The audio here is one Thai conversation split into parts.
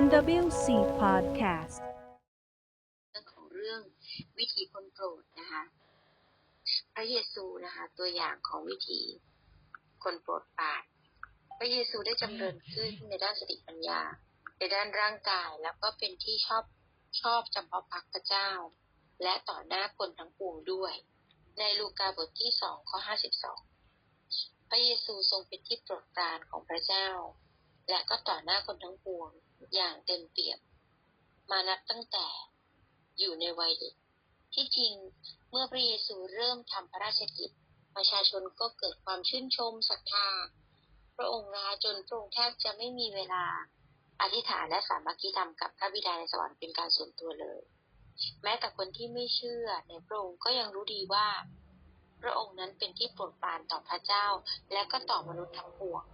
NWC Podcast เรื่องของเรื่องวิธีคนโปรดนะคะ พระเยซูนะคะ ตัวอย่างของวิธีคนโปรดปราน พระเยซูได้จำเริญขึ้นในด้านสติปัญญา ในด้านร่างกายแล้วก็เป็นที่ชอบชอบจำเพาะพักพระเจ้า และต่อหน้าคนทั้งปวงด้วย ในลูกาบทที่สองข้อห้าสิบสองพระเยซูทรงเป็นที่โปรดปรานของพระเจ้า และก็ต่อหน้าคนทั้งปวง อย่างเต็มเปี่ยม มานับตั้งแต่อยู่ในวัยเด็ก ที่จริงเมื่อพระเยซูเริ่มทำพระราชกิจ ประชาชนก็เกิดความชื่นชมศรัทธา พระองค์นะคะจนพระองค์แทบจะไม่มีเวลาอธิษฐานและสามัคคีธรรมกับพระบิดาในสวรรค์เป็นการส่วนตัวเลย แม้แต่คนที่ไม่เชื่อในพระองค์ก็ยังรู้ดีว่า พระองค์นั้นเป็นที่โปรดปรานต่อพระเจ้า และก็ต่อมนุษย์ทั้งปวง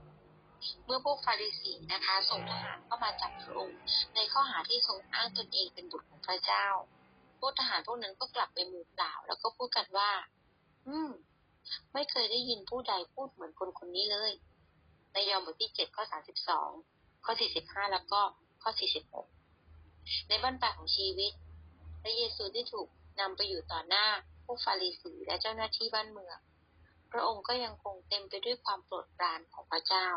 เมื่อพวกฟาริสีนะคะส่งทหารเข้ามาจับพระองค์ในข้อหาที่ทรงอ้างตนเองเป็นบุตรของพระเจ้า พวกทหารพวกนั้นก็กลับไปมือเปล่า แล้วก็พูดกันว่า อืม ไม่เคยได้ยินผู้ใดพูดเหมือนคนคนนี้เลย ในยอห์นบทที่เจ็ดข้อสามสิบสองข้อสี่สิบห้าแล้วก็ข้อสี่สิบหกในบ้านปลายของชีวิตพระเยซูได้ถูกนำไปอยู่ต่อหน้าพวกฟาริสีและเจ้าหน้าที่บ้านเมือง พระองค์ก็ยังคงเต็มไปด้วยความโปรดปรานของพระเจ้า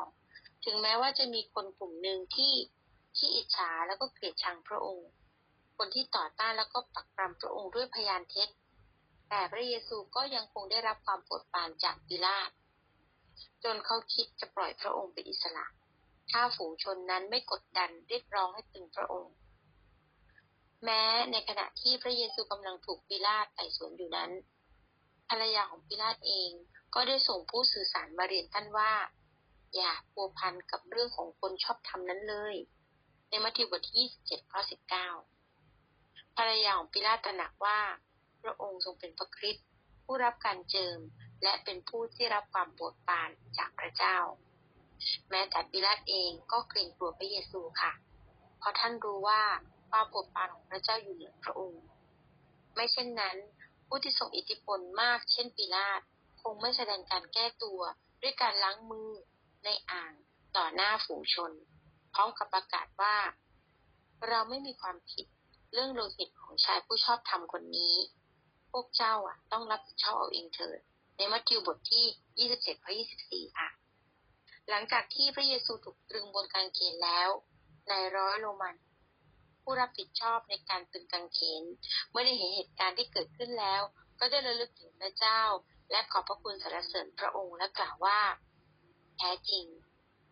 ถึงแม้ว่าจะมีคนกลุ่มหนึ่งที่ที่อิจฉาแล้วก็เกลียดชังพระองค์ คนที่ต่อต้านแล้วก็ปักปรำพระองค์ด้วยพยานเท็จ แต่พระเยซูก็ยังคงได้รับความโปรดปรานจากปิลาตจนเขาคิดจะปล่อยพระองค์เป็นอิสระ ถ้าฝูงชนนั้นไม่กดดันเรียกร้องให้ตึงพระองค์ แม้ในขณะที่พระเยซูกำลังถูกปิลาตไต่สวนอยู่นั้นภรรยาของปิลาตเองก็ได้ส่งผู้สื่อสารมาเรียนท่านว่า อย่าพัวพันกับเรื่องของคนชอบทำนั้นเลย ในมัทธิวบทที่ 27ข้อ19 ภรรยาของปิลาตระหนักว่า พระองค์ทรงเป็นพระคริสต์ผู้รับการเจิมและเป็นผู้ที่รับความโปรดปรานจากพระเจ้า แม้แต่ปิลาตเองก็เกรงกลัวพระเยซูค่ะ เพราะท่านรู้ว่าความโปรดปรานของพระเจ้าอยู่เหนือพระองค์ ไม่เช่นนั้น ผู้ที่ทรงอิทธิพลมากเช่นปิลาตคงไม่แสดงการแก้ตัวด้วยการล้างมือ ในอ่างต่อหน้าฝูงชน พร้อมกับประกาศว่า เราไม่มีความผิดเรื่องโลหิตของชายผู้ชอบธรรมคนนี้ พวกเจ้าอะ ต้องรับผิดชอบเอาเองเถิด ในมัทธิวบทที่ 27ข้อ24 ค่ะ หลังจากที่พระเยซูถูกตรึงบนกางเขนแล้ว นายร้อยโรมัน ผู้รับผิดชอบในการตรึงกางเขน เมื่อได้เห็นเหตุการณ์ที่เกิดขึ้นแล้ว ก็ได้ระลึกถึงพระเจ้า และขอบพระคุณสรรเสริญพระองค์และกล่าวว่า แท้จริง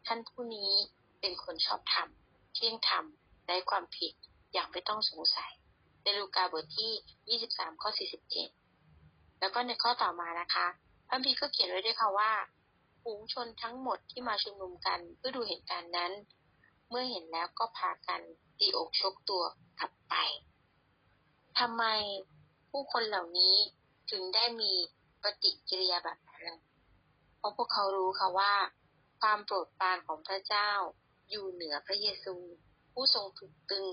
ท่านผู้นี้เป็นคนชอบธรรมเที่ยงธรรมไร้ความผิดอย่างไม่ต้องสงสัยในลูกาบทที่ 23 ข้อ 47 แล้วก็ในข้อต่อมานะคะพระคัมภีก็เขียนไว้ด้วยค่ะว่าฝูงชนทั้งหมดที่มาชุมนุมกันเพื่อดูเหตุการณ์นั้น เมื่อเห็นแล้วก็พากันตีอกชกตัวกลับไปทำไมผู้คนเหล่านี้ถึงได้มีปฏิกิริยาแบบนั้นเพราะพวกเขารู้ค่ะว่า ความโปรดปรานของพระเจ้า อยู่เหนือพระเยซู ผู้ทรงถูกตึง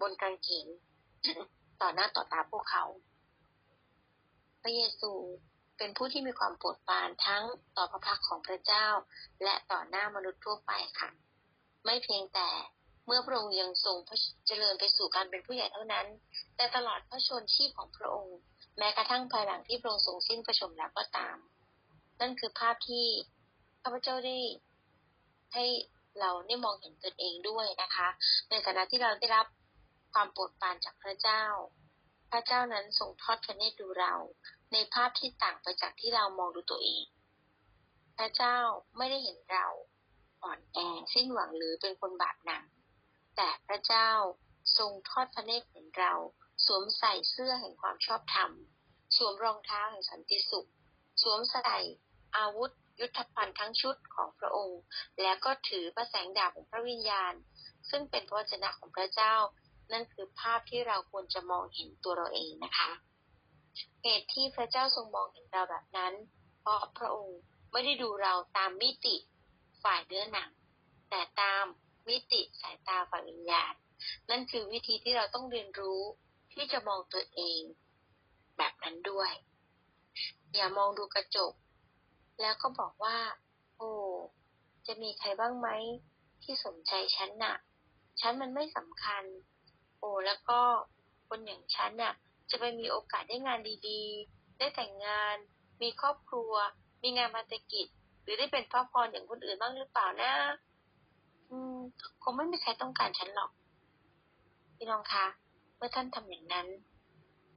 บนกางเขนต่อหน้าต่อตาพวกเขา พระเยซูเป็นผู้ที่มีความโปรดปรานทั้งต่อพระพักของพระเจ้า และต่อหน้ามนุษย์ทั่วไปค่ะ ไม่เพียงแต่เมื่อพระองค์ยังทรงเจริญไปสู่การเป็นผู้ใหญ่เท่านั้น แต่ตลอดพระชนชีพของพระองค์ แม้กระทั่งภายหลังที่พระองค์ทรงสิ้นพระชนม์แล้วก็ตาม นั่นคือภาพที่ ข้าพเจ้าได้ให้เราได้มองเห็นตนเองด้วยนะคะ ในฐานะที่เราได้รับความโปรดปรานจากพระเจ้า พระเจ้านั้นทรงทอดพระเนตรดูเรา ในภาพที่ต่างไปจากที่เรามองดูตัวเอง พระเจ้าไม่ได้เห็นเราอ่อนแอสิ้นหวังหรือเป็นคนบาปหนักแต่พระเจ้าทรงทอดพระเนตรเห็นเรา สวมใส่เสื้อแห่งความชอบธรรม สวมรองเท้าแห่งสันติสุข สวมใส่อาวุธ ยุทธภัณฑ์ทั้งชุดของพระองค์ แล้วก็ถือพระแสงดาบของพระวิญญาณ ซึ่งเป็นพระวจนะของพระเจ้า นั่นคือภาพที่เราควรจะมองเห็นตัวเราเองนะคะ เหตุที่พระเจ้าทรงมองเห็นเราแบบนั้น เพราะพระองค์ไม่ได้ดูเราตามมิติฝ่ายเนื้อหนัง แต่ตามมิติสายตาฝ่ายวิญญาณ นั่นคือวิธีที่เราต้องเรียนรู้ที่จะมองตัวเอง แบบนั้นด้วย อย่ามองดูกระจก แล้วก็บอกว่า โอ้จะมีใครบ้างไหมที่สนใจฉันน่ะ ฉันมันไม่สำคัญ โอ้แล้วก็คนอย่างฉันน่ะ จะไปมีโอกาสได้งานดีๆ ได้แต่งงาน มีครอบครัว มีงานมาตกิจ หรือได้เป็นพ่อพรอย่างคนอื่นบ้างหรือเปล่านะ อืมคงไม่มีใครต้องการฉันหรอก พี่น้องคะเมื่อท่านทำอย่างนั้น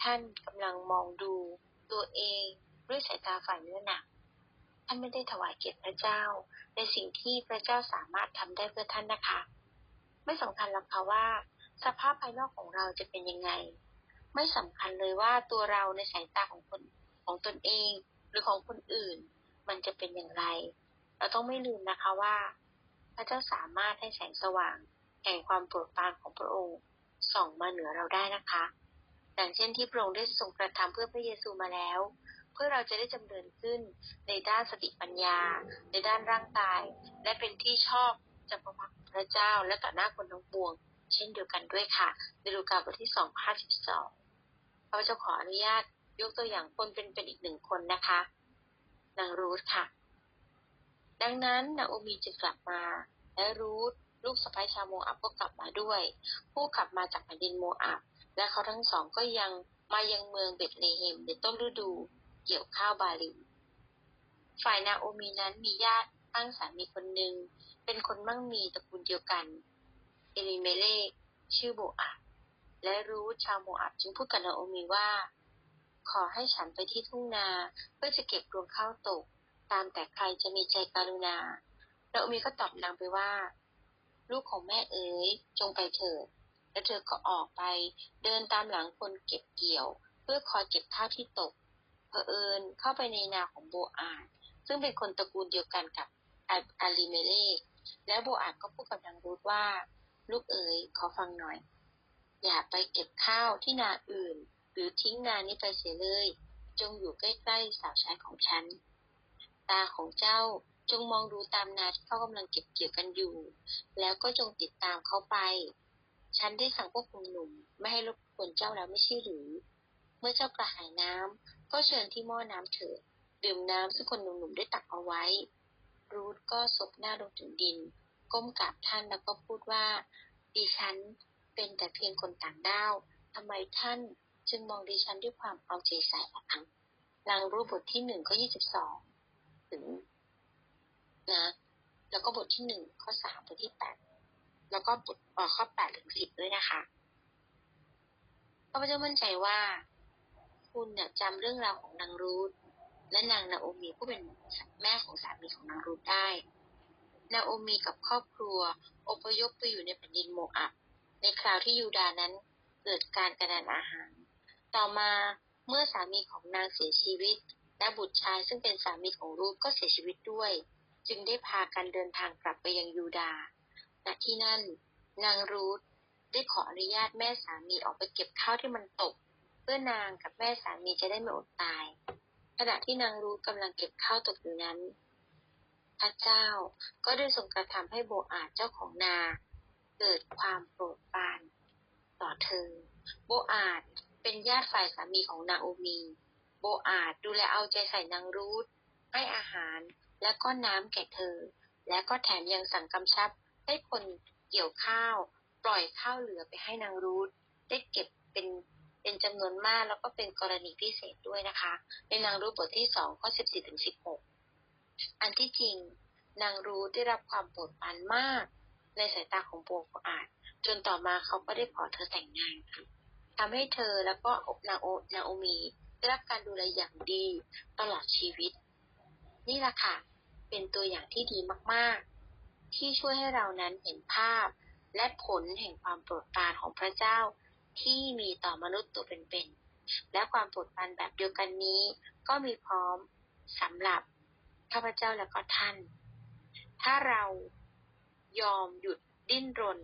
ท่านกำลังมองดูตัวเองด้วยสายตาฝ่ายเนื้อหนัก ท่านไม่ได้ถวายเกียรติพระเจ้า ในสิ่งที่พระเจ้าสามารถทำได้เพื่อท่านนะคะ ไม่สำคัญหรอกค่ะว่า สภาพภายนอกของเราจะเป็นยังไง ไม่สำคัญเลยว่าตัวเราในสายตาของคนของตนเอง หรือของคนอื่น มันจะเป็นอย่างไร เราต้องไม่ลืมนะคะว่า พระเจ้าสามารถให้แสงสว่าง แห่งความโปรดปรานของพระองค์ส่องมาเหนือเราได้นะคะดังเช่นที่พระองค์ได้ทรงกระทำเพื่อพระเยซูมาแล้ว พื่อเราจะได้จำเริญขึ้นในด้านสติปัญญา ในด้านร่างกาย และเป็นที่ชอบจำพระพักพระเจ้าและต่อหน้าคนทั้งปวง เช่นเดียวกันด้วยค่ะ ในลูกาบทที่สองข้อสิบสองพระเจ้าขออนุญาตยกตัวอย่างคนเป็นเป็นอีกหนึ่งคนนะคะ นางรูธค่ะ ดังนั้นนาโอมีจึงกลับมา และรูธลูกสะใภ้ชาวโมอับก็กลับมาด้วย ผู้กลับมาจากแผ่นดินโมอับและเขาทั้งสองก็ยังมายังเมืองเบตเลเฮมในต้นฤดู เกี่ยวข้าวบาลิมฝ่ายนาโอมีนั้นมีญาติตั้งสามีคนหนึ่ง เป็นคนมั่งมีตระกูลเดียวกัน เอลิเมเลกชื่อโบอับและรู้ชาวโมอับจึงพูดกับนาโอมีว่า ขอให้ฉันไปที่ทุ่งนาเพื่อจะเก็บรวงข้าวตก ตามแต่ใครจะมีใจกรุณานาโอมีก็ตอบนางไปว่า ลูกของแม่เอ๋ยจงไปเถิดและเธอก็ออกไปเดินตามหลังคนเก็บเกี่ยว เพื่อคอยเก็บข้าวที่ตก เผอิญเข้าไปในนาของโบอาดซึ่งเป็นคนตระกูลเดียวกันกับอาลีเมเลกแล้วโบอาดก็พูดกับนางรูธว่า ลูกเอ๋ยขอฟังหน่อย อย่าไปเก็บข้าวที่นาอื่น หรือทิ้งนานี้ไปเสียเลย จงอยู่ใกล้ๆสาวใช้ของฉัน ตาของเจ้าจงมองดูตามนาที่เขากำลังเก็บเกี่ยวกันอยู่ แล้วก็จงติดตามเขาไป ฉันได้สั่งพวกคุณหนุ่ม ไม่ให้รบกวนเจ้าแล้วไม่ใช่หรือ เมื่อเจ้ากระหายน้ำ ก็เชิญที่หม้อน้ำเถิดดื่มน้ำซึ่งคนหนุ่มๆได้ตักเอาไว้ รูทก็ซบหน้าลงถึงดิน ก้มกราบท่านแล้วก็พูดว่า ดิฉันเป็นแต่เพียงคนต่างด้าวทำไมท่านจึงมองดิฉันด้วยความเอาใจใส่ล่ะคะลังรูปบทที่หนึ่งข้อยี่สิบสองถึงนะ แล้วก็บทที่หนึ่งข้อสามบทที่แปดแล้วก็บทข้อแปดถึงสิบด้วยนะคะข้าพเจ้ามั่นใจว่า คุณเนี่ยจำเรื่องราวของนางรูธและนางนาโอมีผู้เป็นแม่ของสามีของนางรูธได้ นาโอมีกับครอบครัวอพยพไปอยู่ในแผ่นดินโมอับในคราวที่ยูดานั้นเกิดการกระดานอาหาร ต่อมาเมื่อสามีของนางเสียชีวิต และบุตรชายซึ่งเป็นสามีของรูธก็เสียชีวิตด้วย จึงได้พากันเดินทางกลับไปยังยูดาห์ณที่นั่น นางรูธได้ขออนุญาตแม่สามีออกไปเก็บข้าวที่มันตก พื่อนางกับแม่สามีจะได้ไม่อดตาย ขณะที่นางรูธกำลังเก็บข้าวตกอยู่นั้น พระเจ้าก็ได้ทรงกระทำให้โบอาดเจ้าของนา เกิดความโปรดปรานต่อเธอ โบอาดเป็นญาติฝ่ายสามีของนาโอมี โบอาดดูแลเอาใจใส่นางรูธให้อาหารและก็น้ำแก่เธอ และก็แถมยังสั่งกำชับให้คนเกี่ยวข้าว ปล่อยข้าวเหลือไปให้นางรูธได้เก็บเป็น เป็นจำนวนมากแล้วก็เป็นกรณีพิเศษด้วยนะคะ ในนางรูธบทที่สองข้อสิบสี่ถึงสิบหกอันที่จริง นางรูธได้รับความโปรดปรานมาก ในสายตาของโบอาดจนต่อมาเขาก็ได้ขอเธอแต่งงานค่ะทำให้เธอแล้วก็นาโอนาโอมีได้รับการดูแลอย่างดีตลอดชีวิต นี่แหละค่ะ เป็นตัวอย่างที่ดีมากๆ ที่ช่วยให้เรานั้นเห็นภาพและผลแห่งความโปรดปรานของพระเจ้า ที่มีต่อมนุษย์ตัวเป็นๆ และความโปรดปรานแบบเดียวกันนี้ ก็มีพร้อมสำหรับข้าพเจ้าและก็ท่าน ถ้าเรายอมหยุดดิ้นรน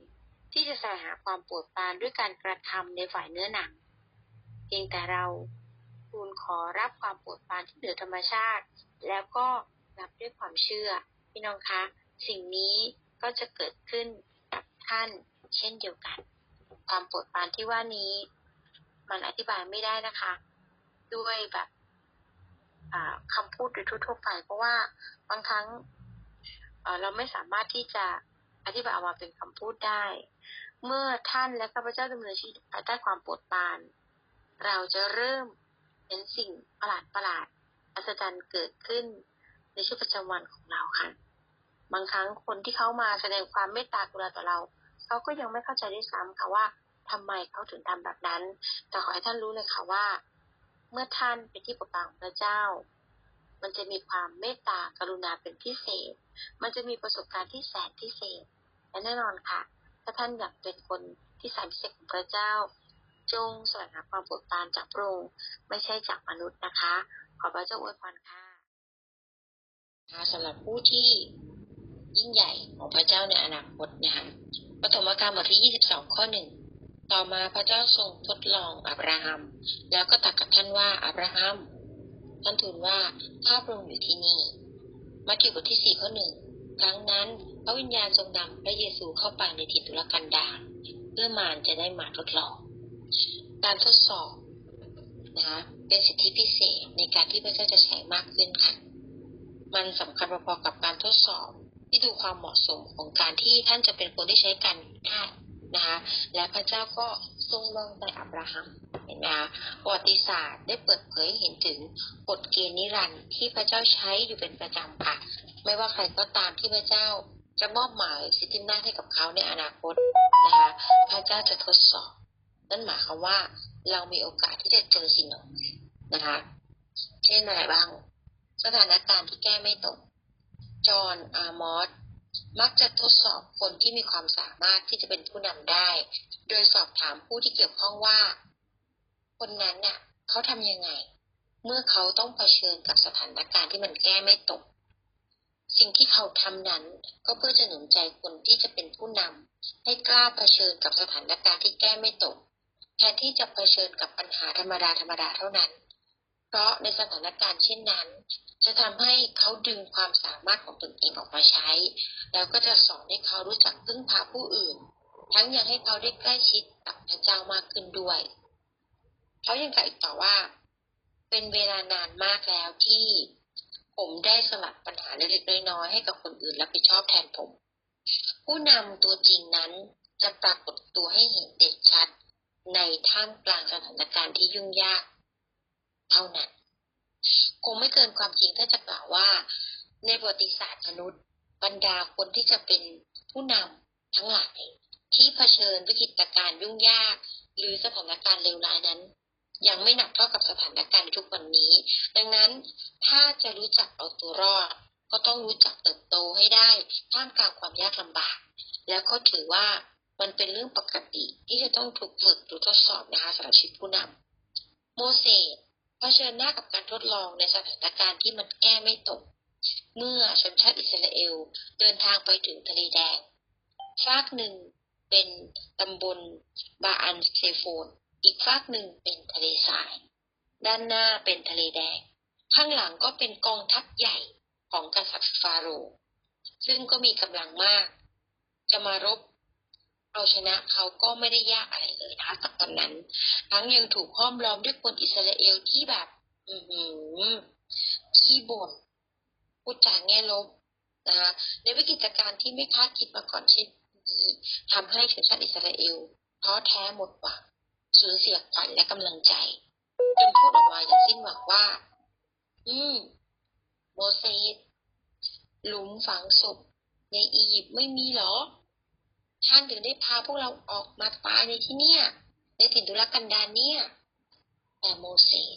ที่จะแสวงหาความปรดปานด้วยการกระทำในฝ่ายเนื้อหนัง เพียงแต่เราทูลขอรับความปรดปานที่เหนือธรรมชาติ แล้วก็รับด้วยความเชื่อ พี่น้องคะ สิ่งนี้ก็จะเกิดขึ้นกับท่านเช่นเดียวกัน ความปรดปานที่ว่านี้ มันอธิบายไม่ได้นะคะ ด้วยแบบคำพูดโดยทั่วๆไป เพราะว่าบางครั้งเราไม่สามารถที่จะอธิบายออกมาเป็นคำพูดได้ เมื่อท่านและข้าพเจ้าดำเนินชีวิตภายใต้ความปรดปาน เราจะเริ่มเห็นสิ่งประหลาดประหลาดอัศจรรย์เกิดขึ้นในชีวิตประจำวันของเราค่ะ บางครั้งคนที่เขามาแสดงความเมตตากรุณาต่อเรา เขาก็ยังไม่เข้าใจด้วยซ้ำค่ะว่าทำไมเขาถึงทำแบบนั้น แต่ขอให้ท่านรู้เลยค่ะว่า เมื่อท่านเป็นที่โปรดปรานของพระเจ้า มันจะมีความเมตตากรุณาเป็นพิเศษ มันจะมีประสบการณ์ที่แสนพิเศษ และแน่นอนค่ะ ถ้าท่านอยากเป็นคนที่แสนพิเศษของพระเจ้า จงสวงหาความโปรดปรานจากพระองค์ไม่ใช่จากมนุษย์นะคะ ขอพระเจ้าอวยพรค่ะสำหรับผู้ที่ ยิ่งใหญ่ของพระเจ้าในอนาคตนะคะปฐมกาลบทที่ 22 ข้อหนึ่งต่อมาพระเจ้าทรงทดลองอับราฮัม แล้วก็ตรัสกับท่านว่าอับราฮัม ท่านทูลว่าข้าพระองค์อยู่ที่นี่ มัทธิวบทที่ 4 ข้อหนึ่งครั้งนั้นพระวิญญาณทรงนำพระเยซูเข้าไปในถิ่นทุรกันดารเพื่อมารจะได้มาทดลอง การทดสอบนะคะเป็นสิทธิพิเศษในการที่พระเจ้าจะใช้มากขึ้นค่ะ มันสำคัญพอๆกับการทดสอบ ที่ดูความเหมาะสมของการที่ท่านจะเป็นคนที่ใช้การได้นะคะ และพระเจ้าก็ทรงลองใจอับราฮัมเห็นไหมคะประวัติศาสตร์ได้เปิดเผยเห็นถึงกฎเกณฑ์นิรันดร์ที่พระเจ้าใช้อยู่เป็นประจำค่ะ ไม่ว่าใครก็ตามที่พระเจ้าจะมอบหมายสิทธิอำนาให้กับเขาในอนาคตนะคะพระเจ้าจะทดสอบ นั่นหมายความว่าเรามีโอกาสที่จะเจอสิ่งเหล่านี้นะคะ เช่นอะไรบ้าง สถานการณ์ที่แก้ไม่ตก จอห์น อาร์มอสมักจะทดสอบคนที่มีความสามารถที่จะเป็นผู้นำได้ โดยสอบถามผู้ที่เกี่ยวข้องว่า คนนั้นน่ะเขาทำยังไง เมื่อเขาต้องเผชิญกับสถานการณ์ที่มันแก้ไม่ตก สิ่งที่เขาทำนั้นก็เพื่อจะหนุนใจคนที่จะเป็นผู้นำให้กล้าเผชิญกับสถานการณ์ที่แก้ไม่ตก แทนที่จะเผชิญกับปัญหาธรรมดาธรรมดาเท่านั้น ราะในสถานการณ์เช่นนั้น จะทำให้เขาดึงความสามารถของตนเองออกมาใช้ แล้วก็จะสอนให้เขารู้จักพึ่งพาผู้อื่น ทั้งยังให้เขาได้ใกล้ชิดกับพระเจ้ามากขึ้นด้วย เขายังกล่าวอีกต่อว่า เป็นเวลานานมากแล้วที่ผมได้สลัดปัญหาเล็กๆน้อยๆให้กับคนอื่นรับผิดชอบแทนผม ผู้นำตัวจริงนั้นจะปรากฏตัวให้เห็นเด่นชัด ในท่ามกลางสถานการณ์ที่ยุ่งยาก เท่านั้น คงไม่เกินความจริงถ้าจะกล่าวว่า ในประวัติศาสตร์มนุษย์ บรรดาคนที่จะเป็นผู้นำทั้งหลายที่เผชิญวิกฤตการณ์ยุ่งยาก หรือสถานการณ์เลวร้ายนั้น ยังไม่หนักเท่ากับสถานการณ์ทุกวันนี้ ดังนั้นถ้าจะรู้จักเอาตัวรอด ก็ต้องรู้จักเติบโตให้ได้ท่ามกลางความยากลำบาก แล้วก็ถือว่ามันเป็นเรื่องปกติที่จะต้องถูกฝึกหรือทดสอบนะคะสำหรับชีวิตผู้นำโมเสส เผชิญหน้ากับการทดลองในสถานการณ์ที่มันแก้ไม่ตก เมื่อชนชาติอิสราเอลเดินทางไปถึงทะเลแดงฝากหนึ่งเป็นตำบลบาอันเซโฟน อีกฝากหนึ่งเป็นทะเลทราย ด้านหน้าเป็นทะเลแดง ข้างหลังก็เป็นกองทัพใหญ่ของกษัตริย์ฟาโรห์ซึ่งก็มีกำลังมาก จะมารบ เอาชนะเขาก็ไม่ได้ยากอะไรเลยนะคะตอนนั้น ทั้งยังถูกห้อมล้อมด้วยคนอิสราเอลที่แบบ อือหือขี้บ่นพูดจาแง่ลบนะคะในวิกฤตการณ์ที่ไม่คาดคิดมาก่อนเช่นนี้ทำให้ชนชาติอิสราเอลท้อแท้หมดหวังสูญเสียขวัญและกำลังใจจนพูดออกมาอย่างสิ้นหวังว่า อืม โมเสสหลุมฝังศพในอียิปต์ไม่มีหรอ ท่านถึงได้พาพวกเราออกมาตายในที่เนี่ยในถิ่นทุรกันดารเนี่ยแต่โมเสส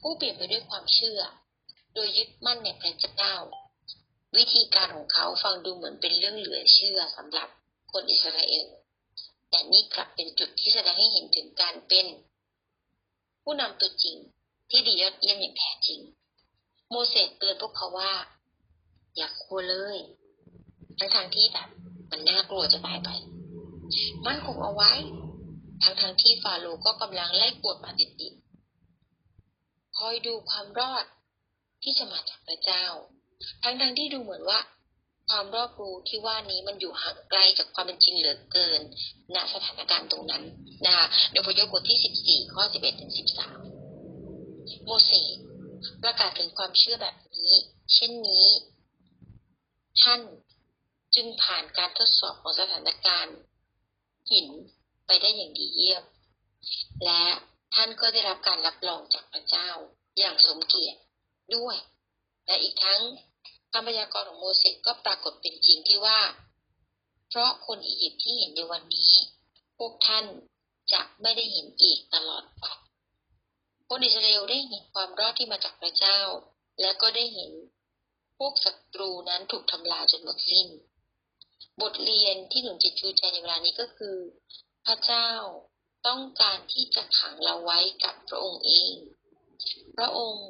ผู้เปลี่ยนไปด้วยความเชื่อ โดยยึดมั่นในพระเจ้า วิธีการของเขาฟังดูเหมือนเป็นเรื่องเหลือเชื่อสำหรับคนอิสราเอลแต่นี่กลับเป็นจุดที่แสดงให้เห็นถึงการเป็น ผู้นำตัวจริงที่ดียอดเยี่ยมอย่างแท้จริง โมเสสเตือนพวกเขาว่า อย่ากลัวเลย ทั้งทางที่แบบ มันน่ากลัวจะตายไป มั่นคงเอาไว้ ทั้งทางๆที่ฟาโรก็กำลังไล่กวดมาติดๆคอยดูความรอดที่จะมาจากพระเจ้า ทั้งทางๆที่ดูเหมือนว่า ความรอบรู้ที่ว่านี้มันอยู่ห่างไกลจากความเป็นจริงเหลือเกินณสถานการณ์ตรงนั้นนะคะในพยพบทที่ 14 ข้อ 11 ถึง 13 โมเสสประกาศถึงความเชื่อแบบนี้ เช่นนี้ ท่าน จึงผ่านการทดสอบของสถานการณ์หินไปได้อย่างดีเยี่ยม และท่านก็ได้รับการรับรองจากพระเจ้าอย่างสมเกียรติด้วย และอีกทั้งคำพยากรณ์ของโมเสสก็ปรากฏเป็นจริงที่ว่า เพราะคนอียิปต์ที่เห็นในวันนี้ พวกท่านจะไม่ได้เห็นอีกตลอดไปคนอิสราเอลได้เห็นความรอดที่มาจากพระเจ้า และก็ได้เห็นพวกศัตรูนั้นถูกทำลายจนหมดสิ้น บทเรียนที่หนุนจิตชูใจในเวลานี้ก็คือ พระเจ้าต้องการที่จะขังเราไว้กับพระองค์เอง พระองค์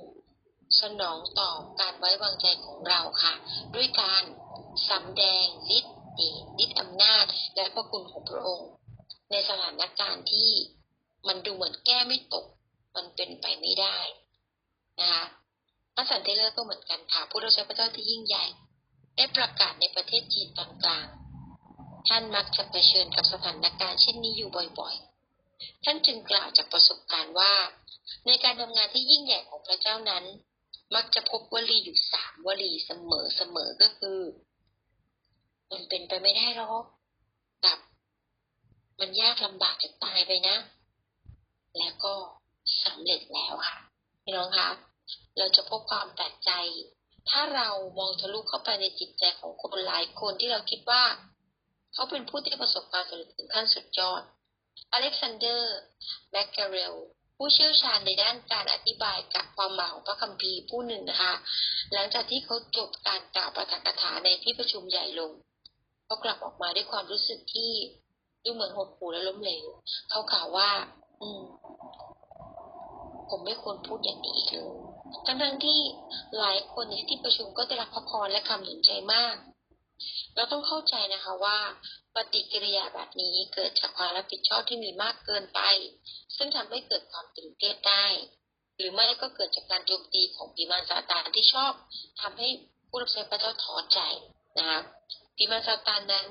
สนองตอบการไว้วางใจของเราค่ะ ด้วยการสำแดงฤทธิ์ฤทธิ์อำนาจและพระคุณของพระองค์ ในสถานการณ์ที่มันดูเหมือนแก้ไม่ตก มันเป็นไปไม่ได้นะคะพระสันเทเลอร์ก็เหมือนกันค่ะผู้รับใช้พระเจ้าที่ยิ่งใหญ่ ได้ประกาศในประเทศจีนตอนกลาง ท่านมักจะเผชิญกับสถานการณ์เช่นนี้อยู่บ่อยๆ ท่านจึงกล่าวจากประสบการณ์ว่า ในการทำงานที่ยิ่งใหญ่ของพระเจ้านั้น มักจะพบวลีอยู่สามวลีเสมอเสมอก็คือ มันเป็นไปไม่ได้หรอกกับ มันยากลำบากจะตายไปนะ แล้วก็สำเร็จแล้วค่ะพี่น้องคะเราจะพบความแปลกใจ ถ้าเรามองทะลุเข้าไปในจิตใจของคนหลายคนที่เราคิดว่า เขาเป็นผู้ที่ประสบความสำเร็จถึงขั้นสุดยอด อเล็กซานเดอร์แมคคาเรลผู้เชี่ยวชาญในด้านการอธิบายกับความหมายของพระคัมภีร์ผู้หนึ่งนะคะ หลังจากที่เขาจบการกล่าวปาฐกถาในที่ประชุมใหญ่ลงเขากลับออกมาด้วยความรู้สึกที่ดูเหมือนหดหู่และล้มเหลวเขากล่าวว่า อืม ผมไม่ควรพูดอย่างนี้อีกเลย ทั้งทั้งๆที่หลายคนในที่ประชุมก็ได้รับพระพรและคำหนุนใจมาก เราต้องเข้าใจนะคะว่าปฏิกิริยาแบบนี้เกิดจากความรับผิดชอบที่มีมากเกินไป ซึ่งทำให้เกิดความตึงเครียดได้ หรือไม่ก็เกิดจากการโจมตีของปีมารซาตานที่ชอบทำให้ผู้รับใช้พระเจ้าท้อใจนะคะปีมารซาตานนั้น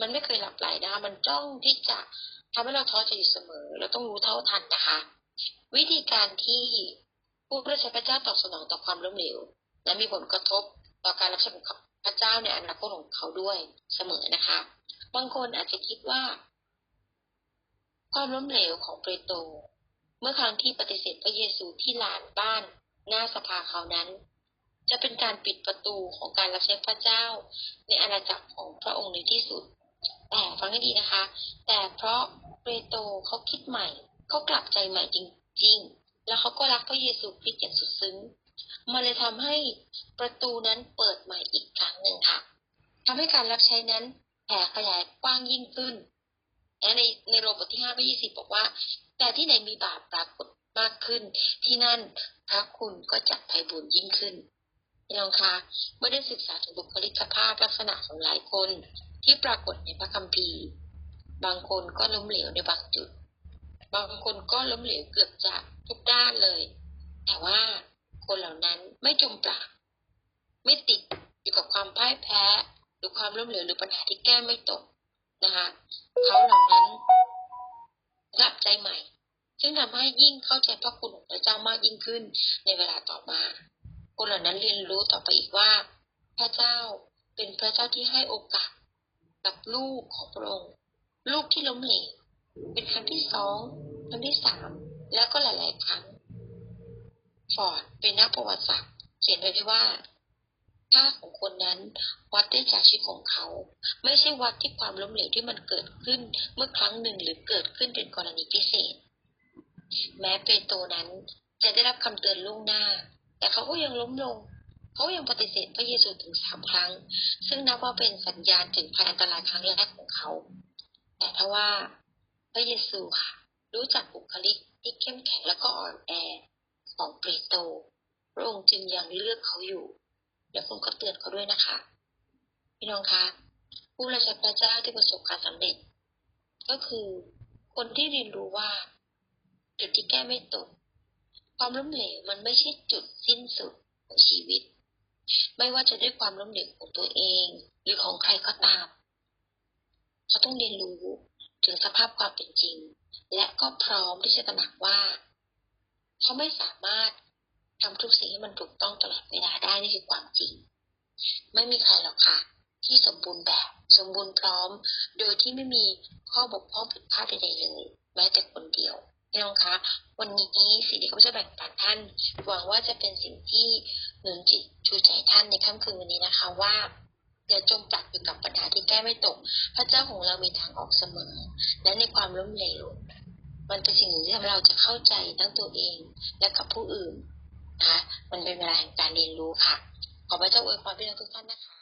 มันไม่เคยหลับไหลนะคะมันจ้องที่จะทำให้เราท้อใจอยู่เสมอ เราต้องรู้เท่าทันนะคะ วิธีการที่ ผู้รับใช้พระเจ้าตอบสนองต่อความล้มเหลวและมีผลกระทบต่อการรับใช้ของพระเจ้าในอนาคตของเขาด้วยเสมอนะคะ บางคนอาจจะคิดว่า ความล้มเหลวของเปโตรเมื่อครั้งที่ปฏิเสธพระเยซูที่ลานบ้านหน้าสภาเขานั้น จะเป็นการปิดประตูของการรับใช้พระเจ้า ในอาณาจักรของพระองค์ในที่สุด แต่ฟังให้ดีนะคะ แต่เพราะเปโตรเขาคิดใหม่เขากลับใจใหม่จริง แล้วเขาก็รักพระเยซูคริสต์อย่างสุดซึ้ง มันเลยทำให้ประตูนั้นเปิดใหม่อีกครั้งหนึ่งค่ะทำให้การรับใช้นั้นแผ่ขยายกว้างยิ่งขึ้น และในในโรบทที่ห้าข้อยี่สิบบอกว่า แต่ที่ไหนมีบาปปรากฏมากขึ้น ที่นั่นพระคุณก็จะไพบูรย์ยิ่งขึ้นพี่น้องคะเมื่อได้ศึกษาถึงบุคลิกภาพลักษณะของหลายคนที่ปรากฏในพระคัมภีร์ บางคนก็ล้มเหลวในบางจุด บางคนก็ล้มเหลวเกือบจะทุกด้านเลย แต่ว่าคนเหล่านั้นไม่จมปลักไม่ติดอยู่กับความพ่ายแพ้ หรือความล้มเหลวหรือปัญหาที่แก้ไม่ตกนะคะเขาเหล่านั้นกลับใจใหม่ ซึ่งทำให้ยิ่งเข้าใจพระคุณของพระเจ้ามากยิ่งขึ้นในเวลาต่อมา คนเหล่านั้นเรียนรู้ต่อไปอีกว่า พระเจ้าเป็นพระเจ้าที่ให้โอกาสกับลูกของพระองค์ลูกที่ล้มเหลว เป็นครั้งที่สองครั้งที่สามแล้วก็หลาย ๆ ครั้งฟอร์ดเป็นนักประวัติศาสตร์เขียนไว้ด้วยว่าค่าของคนนั้นวัดได้จากชีวิตของเขา ไม่ใช่วัดที่ความล้มเหลวที่มันเกิดขึ้นเมื่อครั้งหนึ่งหรือเกิดขึ้นเป็นกรณีพิเศษ แม้เปโตรนั้นจะได้รับคำเตือนล่วงหน้า แต่เขาก็ยังล้มลง เขายังปฏิเสธพระเยซูถึงสามครั้ง ซึ่งนับว่าเป็นสัญญาณถึงภัยอันตรายครั้งแรกของเขา แต่ถ้าว่า ระเยซูค่ะ รู้จักบุคลิกที่เข้มแข็งและก็อ่อนแอของเปโตรพระองค์จึงยังเลือกเขาอยู่ และผมก็เตือนเขาด้วยนะคะ พี่น้องคะผู้รับใช้พระเจ้าที่ประสบความสำเร็จ ก็คือคนที่เรียนรู้ว่า จุดที่แก้ไม่ตก ความล้มเหลวมันไม่ใช่จุดสิ้นสุดของชีวิต ไม่ว่าจะด้วยความล้มเหลวของตัวเอง หรือของใครก็ตาม เขาต้องเรียนรู้ ถึงสภาพความเป็นจริง และก็พร้อมที่จะตระหนักว่าเขาไม่สามารถทำทุกสิ่งให้มันถูกต้องตลอดเวลาได้นี่คือความจริง ไม่มีใครหรอกค่ะ ที่สมบูรณ์แบบสมบูรณ์พร้อม โดยที่ไม่มีข้อบกพร่องผิดพลาดใดๆเลยแม้แต่คนเดียวพี่น้องคะวันนี้สิ่งที่เขาจะแบ่งปันท่าน หวังว่าจะเป็นสิ่งที่หนุนจิตชูใจท่านในค่ำคืนวันนี้นะคะว่า อย่าจมปลักอยู่กับปัญหาที่แก้ไม่ตก พระเจ้าของเรามีทางออกเสมอ และในความล้มเหลวมันเป็นสิ่งหนึ่งที่ทำให้เราจะเข้าใจทั้งตัวเองและกับผู้อื่นนะคะมันเป็นเวลาแห่งการเรียนรู้ค่ะ ขอพระเจ้าอวยพรพี่น้องทุกท่านนะคะ